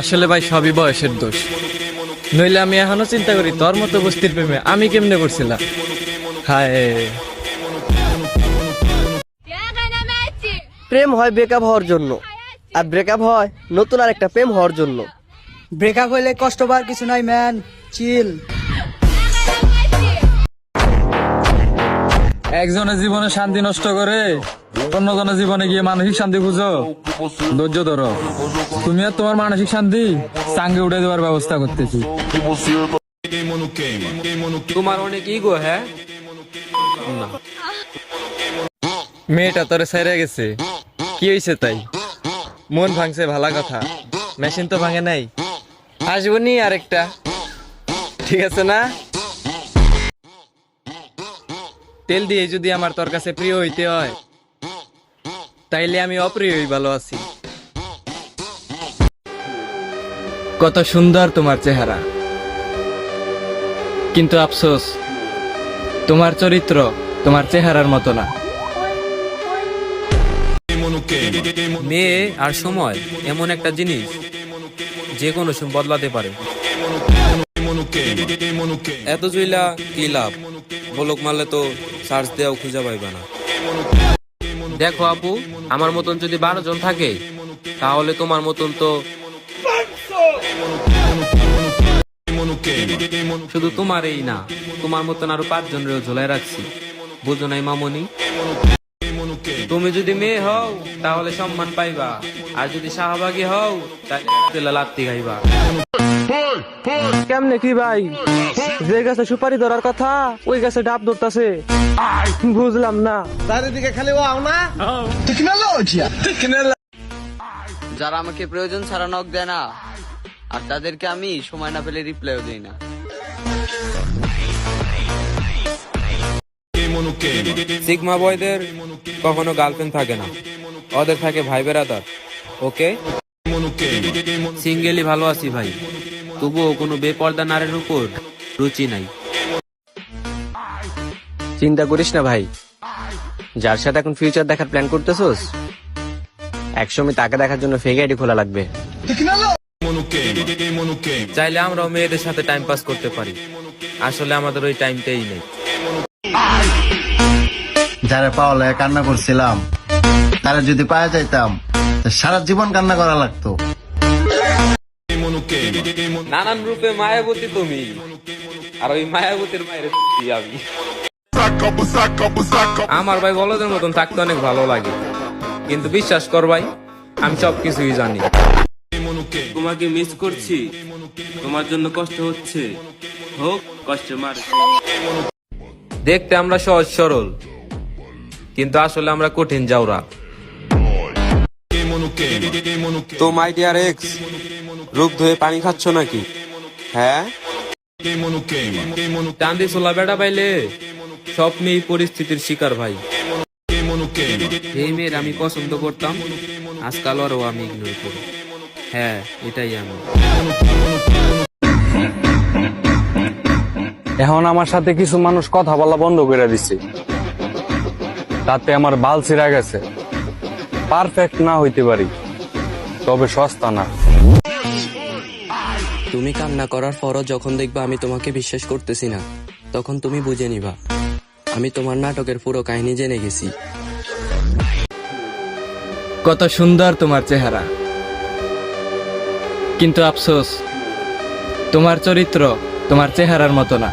আসলে ভাই সবই বয়সের দোষ। নইলে আমি এখনও চিন্তা করি তোর মতো বস্তির প্রেমে আমি কেমনে করছিলাম? হায়। প্রেম হয় ব্রেকআপ হওয়ার জন্য। আর ব্রেকআপ হয় নতুন আর একটা প্রেম হওয়ার জন্য। ব্রেকআপ হইলে কষ্ট পাওয়ার কিছু নাই ম্যান চিল একজনের জীবনে শান্তি নষ্ট করে অন্যজনের জীবনে গিয়ে মানসিক শান্তি খুঁজো। ধৈর্য ধরো। তুমি আর তোমার মানসিক শান্তি চাঙ্গে উঠে দেওয়ার ব্যবস্থা করতেছি। তোমার অনেক ইগো হ্যাঁ? মেয়েটা তোরে সাইরে গেছে। কি হয়েছে তাই? মন ভাঙছে ভালা কথা। মেশিন তো ভাঙে নাই। আসব নি আরেকটা। ঠিক আছে না? তেল দিয়ে যদি আমার তোর কাছে প্রিয় হইতে হয়, তাইলে আমি অপ্রিয়ই ভালো আছি। কত সুন্দর তোমার চেহারা। কিন্তু আফসোস, তোমার চরিত্র তোমার চেহারার মতো না। মেয়ে আর সময় এমন একটা জিনিস, যে কোনো সময় বদলাতে পারে। এত জুইলা কি লাভ? বলক মারলে তো সার্চ দেওয়া খুঁজে পাইবে না। দেখো আপু, আমার মতন যদি বারো জন থাকে, তাহলে তোমার মতন তো শুধু তোমারই না, তোমার মতন আরও পাঁচজন ঝোলায় রাখছি। বুঝো নাই মামনি? তুমি যদি মেয়ে হও তাহলে সম্মান পাইবা। আর যদি শাহবাগী হও তাহলে লাত্তি খাইবা কেমনে কি ভাই? যে গাছে সুপারি ধরার কথা ওই গাছে ডাব ধরতাছে। বুঝলাম না। যারা আমাকে প্রয়োজন ছাড়া নক দেয় না আর তাদেরকে আমি সময় না পেলে রিপ্লাইও দিই না। সিগমা বয়দের কখনো গার্লফ্রেন্ড থাকে না। ওদের থাকে ভাই বেড়াদার ওকে? সিঙ্গেলি ভালো আছি ভাই। তবুও কোনো বেপর্দা নারীর উপর রুচি নাই। চিন্তা করিস না ভাই। যার সাথে এখন ফিউচার দেখার প্ল্যান করতেছোস একসময় তাকে দেখার জন্য ফেক আইডি খোলা লাগবে। চাইলে আমরাও মেয়েদের সাথে টাইম পাস করতে পারি। আসলে আমাদের ওই টাইমটাই নেই। যারা পাওয়া লাগে কান্না করছিলাম। তারা যদি পাওয়া যাইতাম সারা জীবন কান্না করা লাগতো। নানান রূপে মায়াবতী তুমি। আর ওই মায়াবতীর মায়ের আমি। আমার ভাই বলদের মতন থাকতে অনেক ভালো লাগে। কিন্তু বিশ্বাস কর ভাই আমি সব কিছুই জানি। তোমাকে মিস করছি। তোমার জন্য কষ্ট হচ্ছে। হোক কষ্ট মার। দেখতে আমরা সহজ সরল। কিন্তু আসলে আমরা কঠিন যাওরা তো মাই ডিয়ার এক্স রূপ ধুয়ে পানি খাচ্ছ নাকি? হ্যাঁ? টান্দি সোলা বেড়া পাইলে স্বপ্নেই পরিস্থিতির শিকার ভাই। এই মেয়ের আমি পছন্দ করতাম আজকাল আরও আমি ইগনোর করি। হ্যাঁ এটাই আমি। এখন আমার সাথে কিছু মানুষ কথা বলা বন্ধ করে দিছে। তাতে আমার বাল ছিঁড়া গেছে। পারফেক্ট না হইতে পারি তবে সস্তা না। তুমি কান্না করার পরও যখন দেখবা আমি তোমাকে বিশ্বাস করতেছি না তখন তুমি বুঝে নিবা আমি তোমার নাটকের পুরো কাহিনী জেনে গেছি। কত সুন্দর তোমার চেহারা। কিন্তু আফসোস তোমার চরিত্র তোমার চেহারার মতো না।